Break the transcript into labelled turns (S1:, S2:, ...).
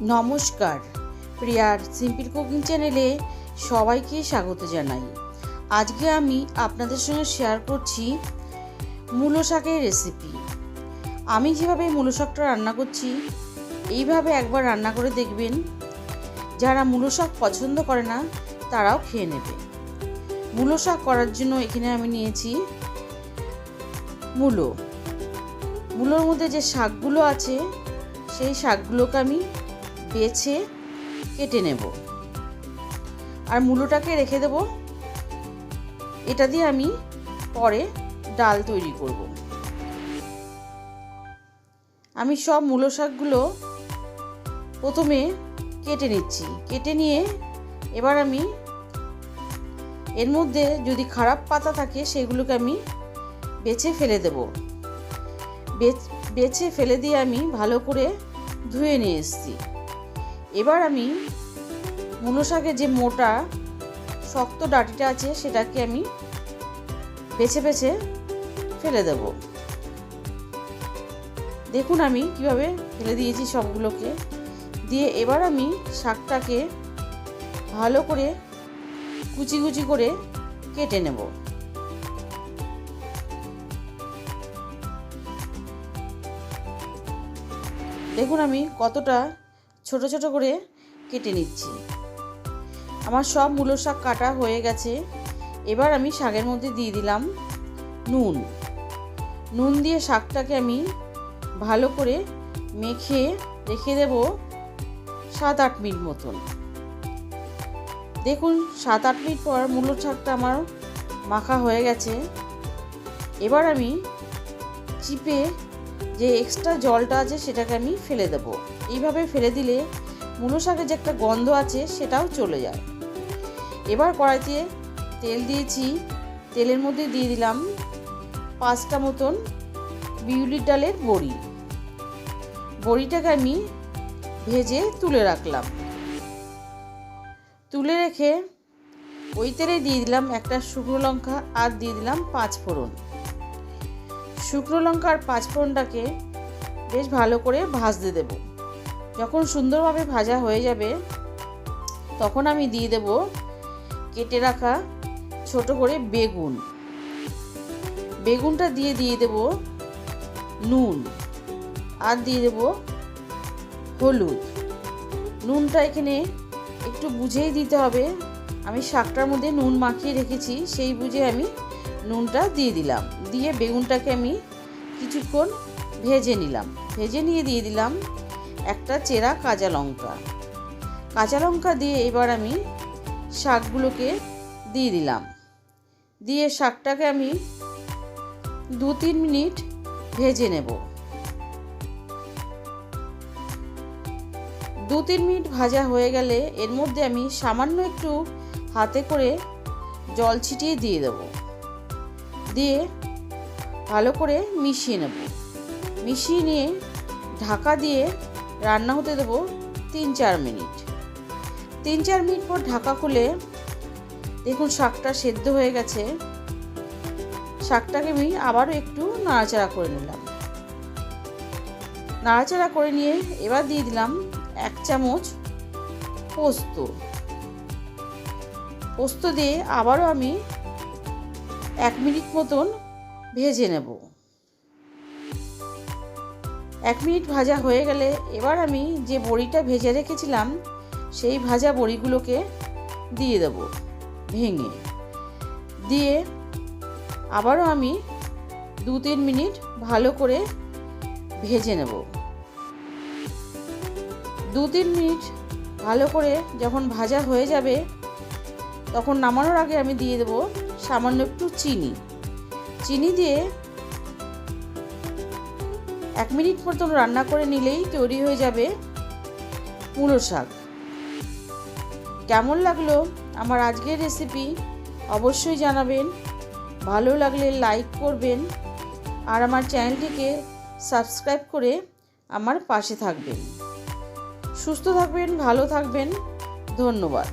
S1: নমস্কার। প্রিয়ার simple cooking চ্যানেলে সবাইকে স্বাগত জানাই। আজকে আমি আপনাদের সঙ্গে শেয়ার করছি মূলো শাকের রেসিপি আমি যেভাবে মূলো শাকটা রান্না করছি, এইভাবে একবার রান্না করে দেখবেন। যারা মূলো শাক পছন্দ করে না, তারাও খেয়ে নেবে। মূলো শাক করার জন্য এখানে আমি নিয়েছি মূলো। মূলোর মধ্যে যে শাকগুলো আছে, সেই শাকগুলোকে আমি বেছে কেটে নেব। আর মূলোটাকে রেখে দেব। এটা দিয়ে আমি পরে ডাল তৈরি করব। আমি সব মূলো শাকগুলো প্রথমে কেটে নিচ্ছি। কেটে নিয়ে এবার আমি এর মধ্যে যদি খারাপ পাতা থাকে সেগুলোকে আমি বেছে ফেলে দেব। বেছে ফেলে দিয়ে আমি ভালো করে ধুয়ে নিয়ে এসেছি। এবার আমি মূলো শাকের যে মোটা, শক্ত ডাটিটা আছে সেটাকে আমি বেছে বেছে ফেলে দেব। দেখুন আমি কীভাবে ফেলে দিয়েছি সবগুলোকে। দিয়ে এবার আমি শাকটাকে ভালো করে কুচি কুচি করে কেটে নেব। দেখুন আমি কতটা ছোট ছোট করে কেটে নিচ্ছি। আমার সব মূলো শাক কাটা হয়ে গেছে। এবার আমি শাকের মধ্যে দিয়ে দিলাম নুন। নুন দিয়ে শাকটাকে আমি ভালো করে মেখে রেখে দেব সাত আট মিনিট মতন। দেখুন, সাত আট মিনিট পর মূলো শাকটা আমার মাখা হয়ে গেছে। এবার আমি চিপে যে এক্সট্রা জলটা আছে সেটাকে আমি ফেলে দেবো। এইভাবে ফেলে দিলে মূলো শাকের যে একটা গন্ধ আছে সেটাও চলে যায়। এবার কড়াইতে তেল দিয়েছি। তেলের মধ্যে দিয়ে দিলাম পাঁচটা মতন বিউলির ডালের বড়ি। বড়িটাকে আমি ভেজে তুলে রাখলাম। তুলে রেখে ওই তেলে দিয়ে দিলাম একটা শুকনো লঙ্কা আর দিয়ে দিলাম পাঁচ ফোড়ন। শুকনো লঙ্কা আর পাঁচ ফোড়নটাকে বেশ ভালো করে ভাজতে দেব। যখন সুন্দরভাবে ভাজা হয়ে যাবে, তখন আমি দিয়ে দেব কেটে রাখা ছোট করে বেগুন। বেগুনটা দিয়ে দিয়ে দেব নুন আর দিয়ে দেব হলুদ। নুনটা এখানে একটু বুঝেই দিতে হবে। আমি শাকটার মধ্যে নুন মাখিয়ে রেখেছি, সেই বুঝে আমি নুনটা দিয়ে দিলাম। দিয়ে বেগুনটাকে আমি কিছুক্ষণ ভেজে নিলাম। ভেজে নিয়ে দিয়ে দিলাম একটা চেরা কাঁচা লঙ্কা। কাঁচা লঙ্কা দিয়ে এবার আমি শাকগুলোকে দিয়ে দিলাম। দিয়ে শাকটাকে আমি দু তিন মিনিট ভেজে নেব। দু তিন মিনিট ভাজা হয়ে গেলে এর মধ্যে আমি সামান্য একটু হাতে করে জল ছিটিয়ে দিয়ে দেবো। দিয়ে ভালো করে মিশিয়ে নেব। মিশিয়ে নিয়ে ঢাকা দিয়ে রান্না হতে দেব তিন চার মিনিট। তিন চার মিনিট পর ঢাকা খুলে দেখুন শাকটা সেদ্ধ হয়ে গেছে। শাকটাকে আমি আবারও একটু নাড়াচাড়া করে নিলাম। নাড়াচাড়া করে নিয়ে এবার দিয়ে দিলাম এক চামচ পোস্ত। পোস্ত দিয়ে আবারও আমি এক মিনিট মতন ভেজে নেব। এক মিনিট ভাজা হয়ে গেলে এবার আমি যে বড়িটা ভেজে রেখেছিলাম, সেই ভাজা বড়িগুলোকে দিয়ে দেব ভেঙে। দিয়ে আবারও আমি দু তিন মিনিট ভালো করে ভেজে নেব। দু তিন মিনিট ভালো করে যখন ভাজা হয়ে যাবে, তখন নামানোর আগে আমি দিয়ে দেবো সামান্য একটু চিনি। চিনি দিয়ে এক মিনিট মতন রান্না করে নিলেই তৈরি হয়ে যাবে মূলো শাক। কেমন লাগল আমার আজকের রেসিপি অবশ্যই জানাবেন। ভালো লাগলে লাইক করবেন আর আমার চ্যানেলটিকে সাবস্ক্রাইব করে আমার পাশে থাকবেন। সুস্থ থাকবেন, ভালো থাকবেন, ধন্যবাদ।